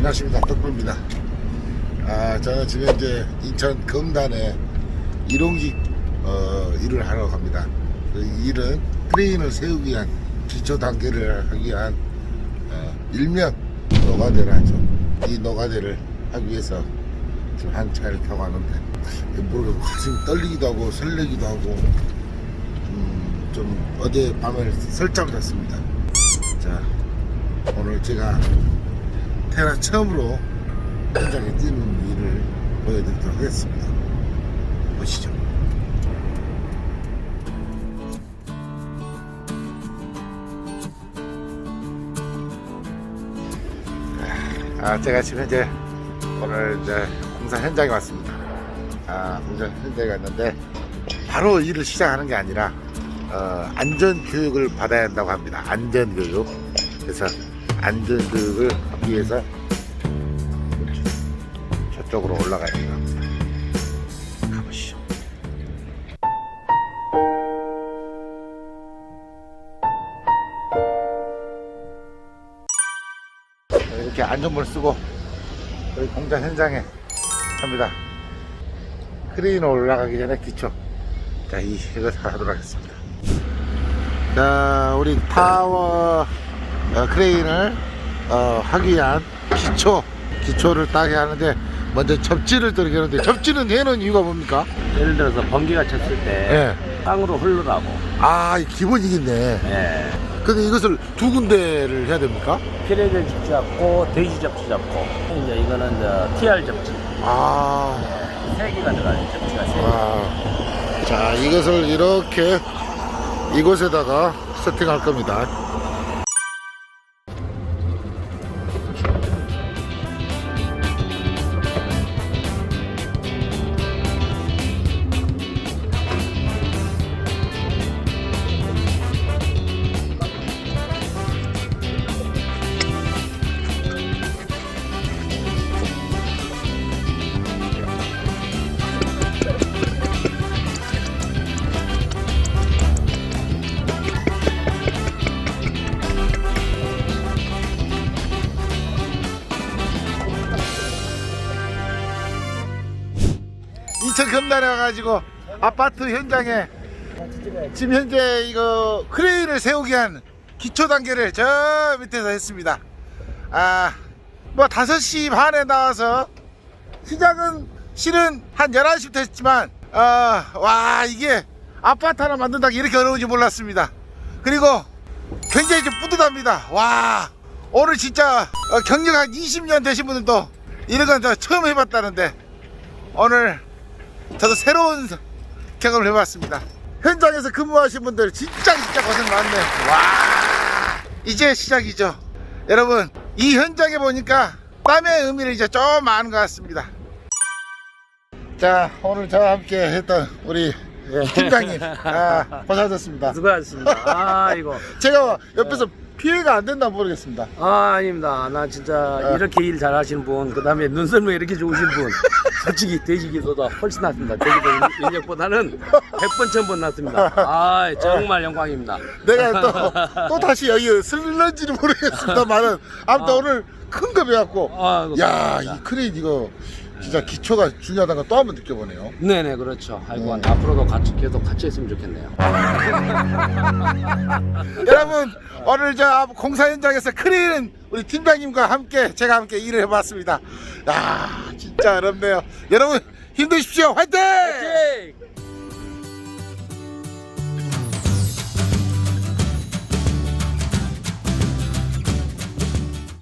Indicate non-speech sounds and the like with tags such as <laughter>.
안녕하십니까 덕분입니다. 아 저는 지금 이제 인천 금단에 일용직 어, 일을 하러 갑니다. 그 일은 크레인을 세우기 위한 기초 단계를 하기 위한 어, 일명 노가대를 하죠. 이 노가대를 하기 위해서 지금 한 차를 타고 가는데 모르겠고 가슴이 떨리기도 하고 설레기도 하고 음, 좀 어제 밤에 설잠 잤습니다. 자 오늘 제가 태어나 처음으로 현장에 뛰는 일을 보여드리도록 하겠습니다. 보시죠. 아, 제가 지금 현재 오늘 이제 공사 현장에 왔습니다. 아, 공사 현장에 왔는데 바로 일을 시작하는 게 아니라 어, 안전 교육을 받아야 한다고 합니다. 안전 교육. 그래서 안전 교육을 이렇게 저쪽으로 올라가야 합니다. 가보시죠. 이렇게 안전모를 쓰고 여기 공장 현장에 합니다. 크레인 올라가기 전에 기초. 자, 이, 이거 하도록 하겠습니다. 자, 우리 타워 어, 크레인을 어, 하기 위한 기초, 기초를 따게 하는데 먼저 접지를 들게 하는데 접지는 해놓은 이유가 뭡니까? 예를 들어서 번개가 쳤을 때 예. 땅으로 흐르라고. 아, 이 기본이겠네. 예. 근데 이것을 두 군데를 해야 됩니까? 피레벨 접지 잡고 돼지 접지 잡고 이제 이거는 이제 TR 접지 아, 세 개가 들어가요. 접지가 세 개. 아. 자, 이것을 이렇게 이곳에다가 세팅할 겁니다. Thank you. 인천 금단에 와가지고 아파트 현장에 지금 현재 이거 크레인을 세우기 위한 기초 단계를 저 밑에서 했습니다. 아, 뭐 5시 반에 나와서 시작은 실은 한 11시부터 했지만, 아, 와, 이게 아파트 하나 만든다기 이렇게 어려운지 몰랐습니다. 그리고 굉장히 좀 뿌듯합니다. 와, 오늘 진짜 어, 경력 한 20년 되신 분들도 이런 건저 처음 해봤다는데, 오늘 저도 새로운 경험을 해봤습니다. 현장에서 근무하신 분들 진짜 진짜 고생 많네. 와 이제 시작이죠. 여러분 이 현장에 보니까 땀의 의미를 이제 좀 아는 것 같습니다. 자 오늘 저와 함께 했던 우리 팀장님 <laughs> 아, 고생하셨습니다. 수고하셨습니다. 아 이거. 제가 옆에서 피해가 안 된다 모르겠습니다. 아 아닙니다. 나 진짜 아. 이렇게 일 잘하시는 분, 그 다음에 눈썰미 이렇게 좋으신 분, <laughs> 솔직히 돼지기보다 훨씬 낫습니다. 돼지도 인력보다는 100번, 1000번 낫습니다. 아 정말 영광입니다. 내가 또, <laughs> 또 다시 여기 쓸는지는 모르겠습니다만은 아무튼 아. 오늘 큰 거 배웠고 아, 야. 이 크레인 이거 진짜 기초가 중요하다는 걸 또 한번 느껴보네요. 네네 그렇죠. 아이고 음. 앞으로도 같이 계속 같이 했으면 좋겠네요. <laughs> 여러분, 오늘 저 공사 현장에서 크레인 우리 팀장님과 함께 제가 함께 일을 해봤습니다. 야, 진짜 어렵네요. 여러분 힘내십시오. 화이팅!